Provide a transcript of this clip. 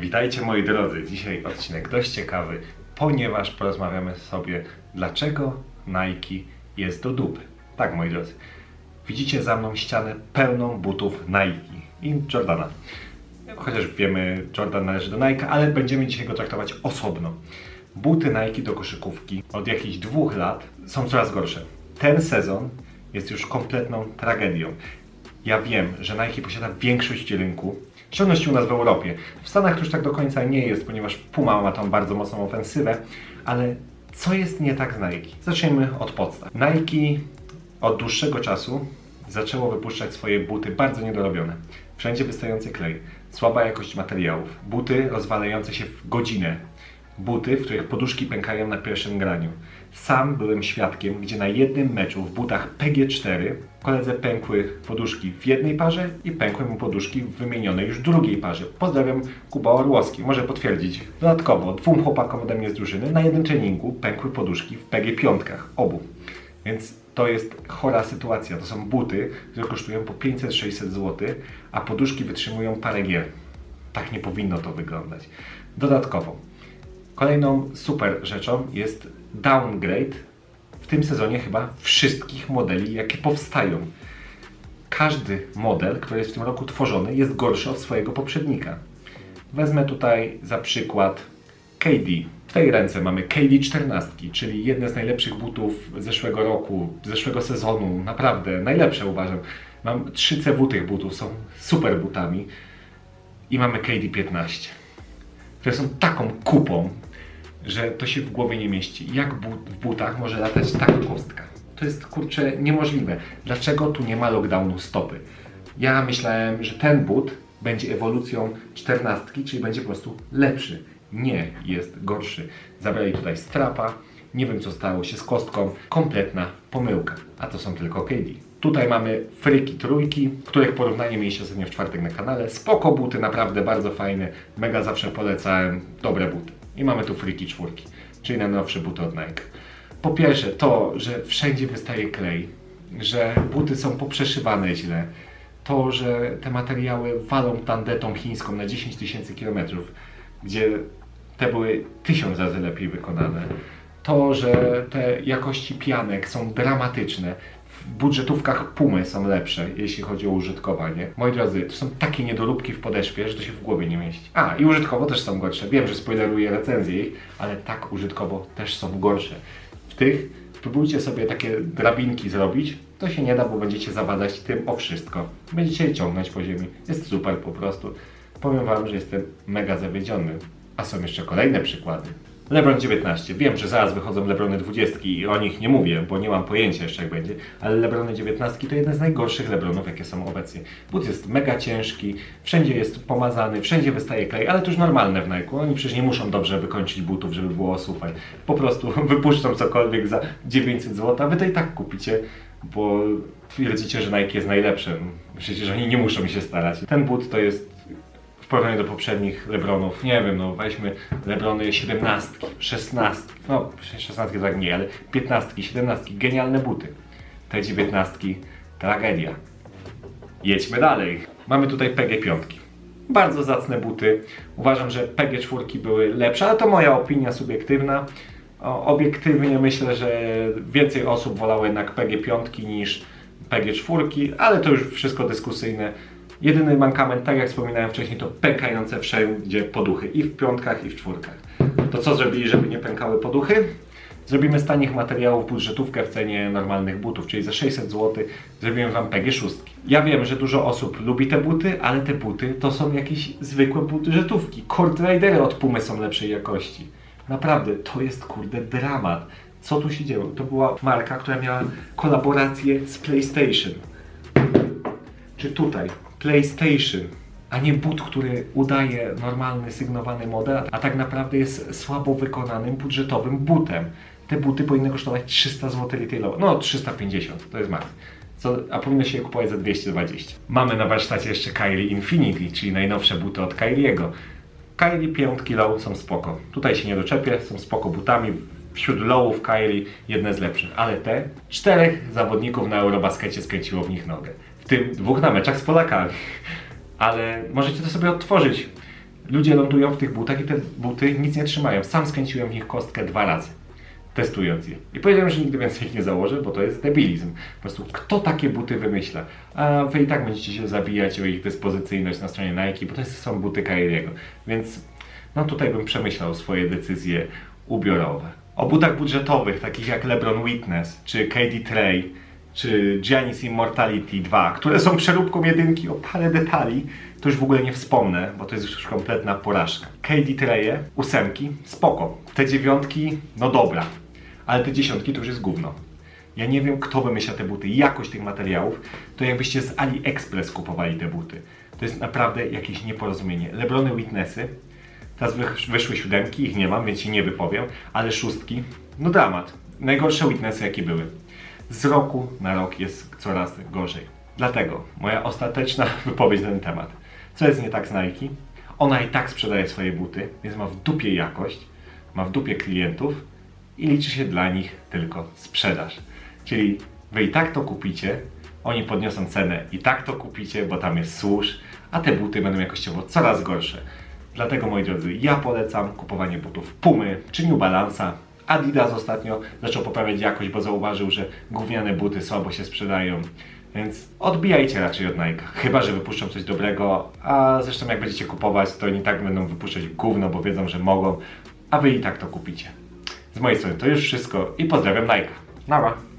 Witajcie moi drodzy. Dzisiaj odcinek dość ciekawy, ponieważ porozmawiamy sobie, dlaczego Nike jest do dupy. Tak, moi drodzy. Widzicie za mną ścianę pełną butów Nike i Jordana. Chociaż wiemy, Jordan należy do Nike, ale będziemy dzisiaj go traktować osobno. Buty Nike do koszykówki od jakichś dwóch lat są coraz gorsze. Ten sezon jest już kompletną tragedią. Ja wiem, że Nike posiada większość rynku, szczególności u nas w Europie. W Stanach to już tak do końca nie jest, ponieważ Puma ma tam bardzo mocną ofensywę, ale co jest nie tak z Nike? Zacznijmy od podstaw. Nike od dłuższego czasu zaczęło wypuszczać swoje buty bardzo niedorobione. Wszędzie wystający klej, słaba jakość materiałów, buty rozwalające się w godzinę, buty, w których poduszki pękają na pierwszym graniu. Sam byłem świadkiem, gdzie na jednym meczu w butach PG4 koledze pękły poduszki w jednej parze i pękły mu poduszki w wymienionej już drugiej parze. Pozdrawiam Kuba Orłowski, może potwierdzić. Dodatkowo dwóm chłopakom ode mnie z drużyny na jednym treningu pękły poduszki w PG5, obu. Więc to jest chora sytuacja. To są buty, które kosztują po 500-600 zł, a poduszki wytrzymują parę gier. Tak nie powinno to wyglądać. Dodatkowo, kolejną super rzeczą jest downgrade w tym sezonie chyba wszystkich modeli, jakie powstają. Każdy model, który jest w tym roku tworzony, jest gorszy od swojego poprzednika. Wezmę tutaj za przykład KD. W tej ręce mamy KD 14, czyli jedne z najlepszych butów zeszłego roku, zeszłego sezonu. Naprawdę najlepsze uważam. Mam 3 CW tych butów, są super butami. I mamy KD 15, które są taką kupą, że to się w głowie nie mieści. Jak w butach może latać taka kostka? To jest kurczę niemożliwe. Dlaczego tu nie ma lockdownu stopy? Ja myślałem, że ten but będzie ewolucją czternastki, czyli będzie po prostu lepszy. Nie, jest gorszy. Zabrali tutaj strapa, nie wiem co stało się z kostką, kompletna pomyłka. A to są tylko KD. Tutaj mamy fryki trójki, których porównanie mieliście ostatnio w czwartek na kanale. Spoko buty, naprawdę bardzo fajne. Mega zawsze polecałem, dobre buty. I mamy tu friki czwórki, czyli najnowsze buty od Nike. Po pierwsze to, że wszędzie wystaje klej, że buty są poprzeszywane źle, to, że te materiały walą tandetą chińską na 10 tysięcy kilometrów, gdzie te były tysiąc razy lepiej wykonane. To, że te jakości pianek są dramatyczne. Budżetówkach Pumy są lepsze, jeśli chodzi o użytkowanie. Moi drodzy, to są takie niedoróbki w podeszwie, że to się w głowie nie mieści. A, i użytkowo też są gorsze. Wiem, że spoileruję recenzję ich, ale tak użytkowo też są gorsze. W tych próbujcie sobie takie drabinki zrobić, to się nie da, bo będziecie zawadać tym o wszystko. Będziecie ciągnąć po ziemi. Jest super po prostu. Powiem Wam, że jestem mega zawiedziony. A są jeszcze kolejne przykłady. LeBron 19. Wiem, że zaraz wychodzą LeBrony 20 i o nich nie mówię, bo nie mam pojęcia jeszcze jak będzie, ale LeBrony 19 to jeden z najgorszych LeBronów, jakie są obecnie. But jest mega ciężki, wszędzie jest pomazany, wszędzie wystaje klej, ale to już normalne w Nike. Oni przecież nie muszą dobrze wykończyć butów, żeby było super. Po prostu wypuszczą cokolwiek za 900 zł, a wy to i tak kupicie, bo twierdzicie, że Nike jest najlepszym. Przecież oni nie muszą się starać. Ten but to jest porównaniu do poprzednich Lebronów, nie wiem, no weźmy Lebrony 17, 16, no 16 to tak nie, ale 15, 17, genialne buty. Te 19, tragedia. Jedźmy dalej. Mamy tutaj PG5. Bardzo zacne buty. Uważam, że PG4 były lepsze, ale to moja opinia subiektywna. Obiektywnie myślę, że więcej osób wolało jednak PG5 niż PG4, ale to już wszystko dyskusyjne. Jedyny mankament, tak jak wspominałem wcześniej, to pękające wszędzie poduchy i w piątkach i w czwórkach. To co zrobili, żeby nie pękały poduchy? Zrobimy z tanich materiałów budżetówkę w cenie normalnych butów, czyli za 600 zł zrobimy Wam PG6. Ja wiem, że dużo osób lubi te buty, ale te buty to są jakieś zwykłe budżetówki. Court Ridery od Pumy są lepszej jakości. Naprawdę, to jest kurde dramat. Co tu się działo? To była marka, która miała kolaborację z PlayStation. Czy tutaj PlayStation, a nie but, który udaje normalny sygnowany model, a tak naprawdę jest słabo wykonanym budżetowym butem. Te buty powinny kosztować 300 zł retailowo, no 350, to jest maks. Co, a powinno się je kupować za 220. Mamy na warsztacie jeszcze Kyrie Infinity, czyli najnowsze buty od Kyriego. Kyrie piątki low są spoko. Tutaj się nie doczepię, są spoko butami. Wśród lowów Kyrie jedne z lepszych, ale te czterech zawodników na Eurobaskecie skręciło w nich nogę. Tym dwóch na meczach z Polakami. Ale możecie to sobie odtworzyć. Ludzie lądują w tych butach i te buty nic nie trzymają. Sam skręciłem w nich kostkę dwa razy, testując je. I powiedziałem, że nigdy więcej ich nie założę, bo to jest debilizm. Po prostu kto takie buty wymyśla? A wy i tak będziecie się zabijać o ich dyspozycyjność na stronie Nike, bo to są buty Kyriego. Więc no tutaj bym przemyślał swoje decyzje ubiorowe. O butach budżetowych, takich jak LeBron Witness, czy KD Trey, czy Giannis Immortality 2, które są przeróbką jedynki o parę detali, to już w ogóle nie wspomnę, bo to jest już kompletna porażka. KD Treye, ósemki, spoko. Te dziewiątki, no dobra. Ale te dziesiątki to już jest gówno. Ja nie wiem, kto wymyśla te buty. Jakość tych materiałów, to jakbyście z AliExpress kupowali te buty. To jest naprawdę jakieś nieporozumienie. Lebrony Witnessy, teraz wy- wyszły siódemki, ich nie mam, więc się nie wypowiem, ale szóstki, no dramat. Najgorsze Witnessy, jakie były. Z roku na rok jest coraz gorzej. Dlatego moja ostateczna wypowiedź na ten temat. Co jest nie tak z Nike? Ona i tak sprzedaje swoje buty, więc ma w dupie jakość, ma w dupie klientów i liczy się dla nich tylko sprzedaż. Czyli wy i tak to kupicie, oni podniosą cenę i tak to kupicie, bo tam jest służ, a te buty będą jakościowo coraz gorsze. Dlatego moi drodzy, ja polecam kupowanie butów Pumy czy New Balance'a. Adidas ostatnio zaczął poprawiać jakość, bo zauważył, że gówniane buty słabo się sprzedają. Więc odbijajcie raczej od Nike. Chyba, że wypuszczą coś dobrego, a zresztą jak będziecie kupować, to oni tak będą wypuszczać gówno, bo wiedzą, że mogą, a wy i tak to kupicie. Z mojej strony to już wszystko i pozdrawiam Nike. Nara.